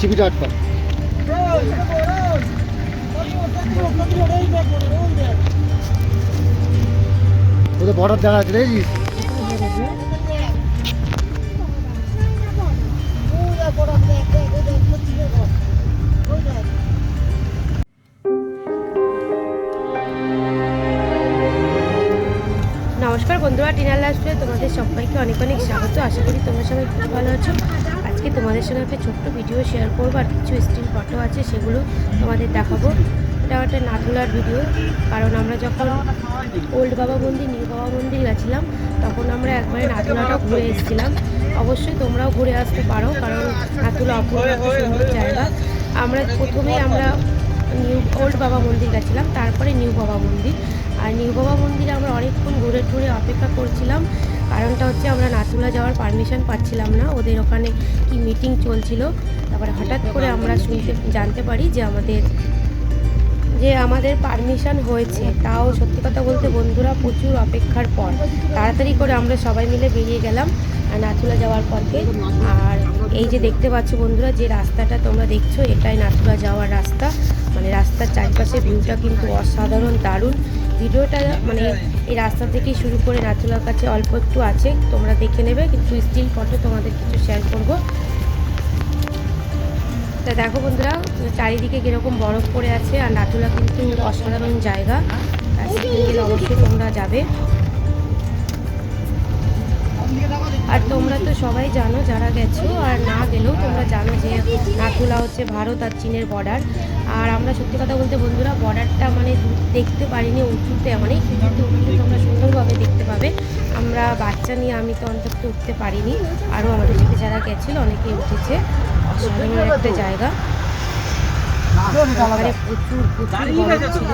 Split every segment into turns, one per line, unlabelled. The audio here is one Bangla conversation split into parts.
ছিপিটা আটকা ওদের বর্ডার দেখা আছে, দেখেছিস?
নমস্কার বন্ধুরা, টিনার লাস্টে তোমাদের সবাইকে অনেক অনেক স্বাগত। আশা করি তোমরা সবাই খুব ভালো আছো। আজকে তোমাদের সঙ্গে একটা ছোট্ট ভিডিও শেয়ার করব, আর কিছু স্টিল ফটো আছে, সেগুলো তোমাদের দেখাবো। এটা একটা নাথুলার ভিডিও কারণ আমরা যখন ওল্ড বাবা মন্দির নিউ বাবা মন্দির গেছিলাম, তখন আমরা একবারে নাথুলাটা ঘুরে এসেছিলাম। অবশ্যই তোমরাও ঘুরে আসতে পারো, কারণ নাথুলা অপূর্ব একটা সুন্দর জায়গা। আমরা প্রথমেই আমরা নিউ ওল্ড বাবা মন্দির গেছিলাম, তারপরে নিউ বাবা মন্দির। আর নিউ বাবা মন্দিরে আমরা অনেকক্ষণ ঘুরে টুরে অপেক্ষা করছিলাম কারণটা হচ্ছে আমরা নাথুলা যাওয়ার পারমিশন পাচ্ছিলাম না। ওদের ওখানে কি মিটিং চলছিল, তারপরে হঠাৎ করে আমরা শুনতে, জানতে পারি যে আমাদের যে আমাদের পারমিশন হয়েছে। তাও সত্যি কথা বলতে বন্ধুরা প্রচুর অপেক্ষার পর। তাড়াতাড়ি করে আমরা সবাই মিলে বেরিয়ে গেলাম। নাথুলা যাওয়ার পথে। আর এই যে দেখতে পাচ্ছ বন্ধুরা, যে রাস্তাটা তোমরা দেখছ, এটাই নাথুলা যাওয়ার রাস্তা। মানে রাস্তার চারপাশে ভিউটা কিন্তু অসাধারণ, দারুণ। ভিডিওটা মানে এই রাস্তা থেকেই শুরু করে নাথুলার কাছে অল্প একটু আছে, তোমরা দেখে নেবে, কিন্তু স্টিল ফটো তোমাদের কিছু শেয়ার করব। তা দেখো বন্ধুরা, চারিদিকে কীরকম বরফ পড়ে আছে, আর নাথুলা কিন্তু অসাধারণ জায়গা। অবশ্যই তোমরা যাবে। আর তোমরা তো সবাই জানো যারা গেছো আর না গেলেও তোমরা জানো যে নাথুলা হচ্ছে ভারত আর চীনের বর্ডার আর আমরা সত্যি কথা বলতে বন্ধুরা বর্ডারটা মানে দেখতে পারিনি উঁচুতে অনেক উঁচুতে উঠলে তোমরা সুন্দরভাবে দেখতে পাবে। আমরা বাচ্চা নিয়ে আমি তো অন্তত উঠতে পারিনি আরও আমাদের সাথে যারা গেছিল অনেকে উঠেছে। অসাধারণ একটা জায়গা। প্রচুর প্রচুর বরফ ছিল।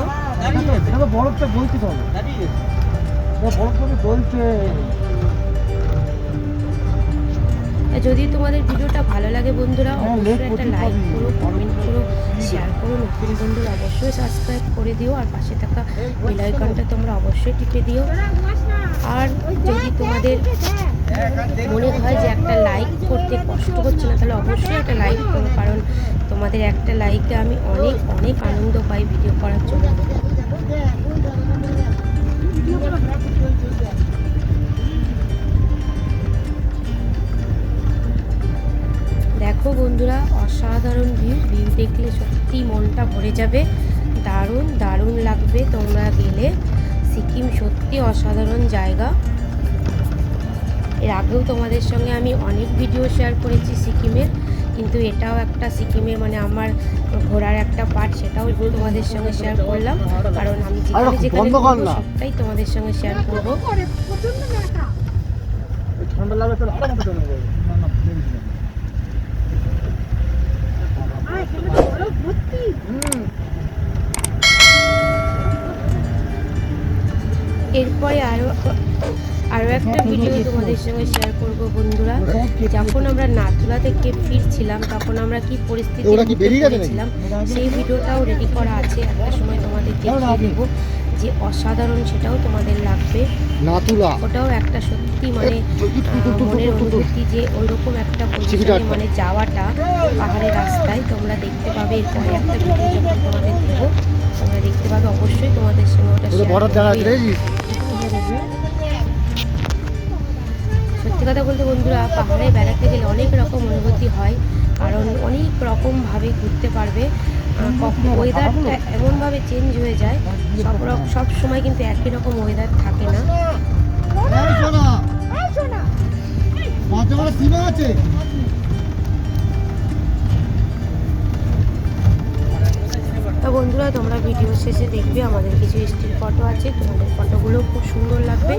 বরফটা বলতে হবে। বরফটা বলছে
যদি তোমাদের ভিডিওটা ভালো লাগে বন্ধুরা
হ্যাঁ,
অবশ্যই একটা লাইক। করো কমেন্ট করো শেয়ার করো নতুন বন্ধুরা অবশ্যই সাবস্ক্রাইব করে দিও আর পাশে থাকা বেল আইকনটা তোমরা অবশ্যই টিপে দিও আর যদি তোমাদের মনে হয় যে একটা লাইক করতে কষ্ট হচ্ছে না তাহলে অবশ্যই একটা লাইক করো কারণ তোমাদের একটা লাইকে আমি অনেক অনেক আনন্দ পাই ভিডিও করার জন্য অসাধারণ ভিউ ভিউ দেখলে সত্যি মনটা ভরে যাবে। দারুণ দারুণ লাগবে তোমরা গেলে। সিকিম সত্যি অসাধারণ জায়গা। এর আগেও তোমাদের সঙ্গে আমি অনেক ভিডিও শেয়ার করেছি সিকিমের কিন্তু এটাও একটা সিকিমের মানে আমার ঘোরার একটা পার্ট সেটাও তোমাদের সঙ্গে শেয়ার করলাম। কারণ আমি যেখানে। সবটাই তোমাদের সঙ্গে শেয়ার করব।
ঠান্ডা লাগবে তাহলে আরও মতো জমে যাবে না না হুম
এরপরে আরও আরও একটা ভিডিও তোমাদের সঙ্গে শেয়ার করব বন্ধুরা। যখন আমরা নাথুলা থেকে ফিরছিলাম তখন আমরা কি পরিস্থিতি? ছিলাম সেই ভিডিওটাও রেডি করা আছে। একটা সময় তোমাদের দেখিয়ে দেবো। যে অসাধারণ সেটাও তোমাদের লাগবে। ওটাও একটা সত্যি মানে মনের অনুভূতি যে ওইরকম একটা পজিশনে মানে যাওয়াটা পাহাড়ের রাস্তায় তোমরা দেখতে পাবে। এরপরে একটা ভিডিও যখন তোমাদের দেবো তোমরা দেখতে পাবে। অবশ্যই তোমাদের সঙ্গে ওটা সত্যি কথা বলতে বন্ধুরা পাহাড়ে বেড়াতে গেলে অনেক রকম অনুভূতি হয় কারণ অনেক রকমভাবে ঘুরতে পারবে। কখন ওয়েদারটা এমনভাবে চেঞ্জ হয়ে যায়, সব রকম সব সময় কিন্তু একই রকম ওয়েদার থাকে না।
আছে।
বন্ধুরা, তোমরা ভিডিও শেষে দেখবে আমাদের কিছু স্টিল ফটো আছে। তোমাদের ফটোগুলো খুব সুন্দর লাগবে।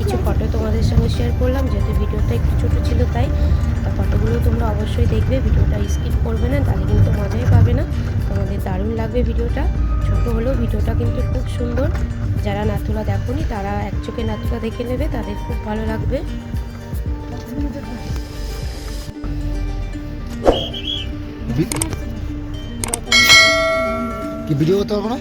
কিছু ফটো তোমাদের সঙ্গে শেয়ার করলাম, যেহেতু ভিডিওটা একটু ছোটো ছিল তাই। ফটোগুলো তোমরা অবশ্যই দেখবে, ভিডিওটা স্কিপ করবে না, তাহলে কিন্তু মজাই পাবে না। তোমাদের দারুণ লাগবে ভিডিওটা। ছোট হলেও ভিডিওটা কিন্তু খুব সুন্দর। যারা নাথুলা দেখোনি, তারা এক চোখে নাথুলা দেখে নেবে, তাদের খুব ভালো লাগবে।
কি ভিডিও করতে পারব না?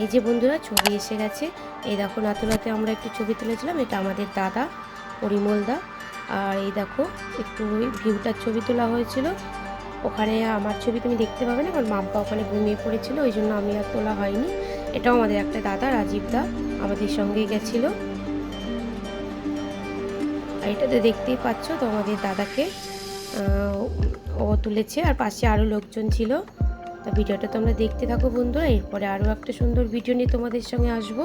এই যে বন্ধুরা, ছবি এসে গেছে। এই দেখো নাতুলাতে আমরা একটু ছবি তুলেছিলাম। এটা আমাদের দাদা, পরিমল দা। আর এই দেখো, একটু ওই ভিউটার ছবি তোলা হয়েছিল। ওখানে আমার ছবি তুমি দেখতে পাবে না, কারণ মাম্পা ওখানে ঘুমিয়ে পড়েছিল, ওই জন্য আমি আর তোলা হয়নি। এটাও আমাদের একটা দাদা, রাজীব দা, আমাদের সঙ্গেই গেছিল। আর এটাতে দেখতেই পাচ্ছ তো আমাদের দাদাকে ও তুলেছে আর পাশে আরও লোকজন ছিল। তা ভিডিওটা তোমরা দেখতে থাকো বন্ধুরা, এরপরে আরও একটা সুন্দর ভিডিও নিয়ে তোমাদের সঙ্গে আসব।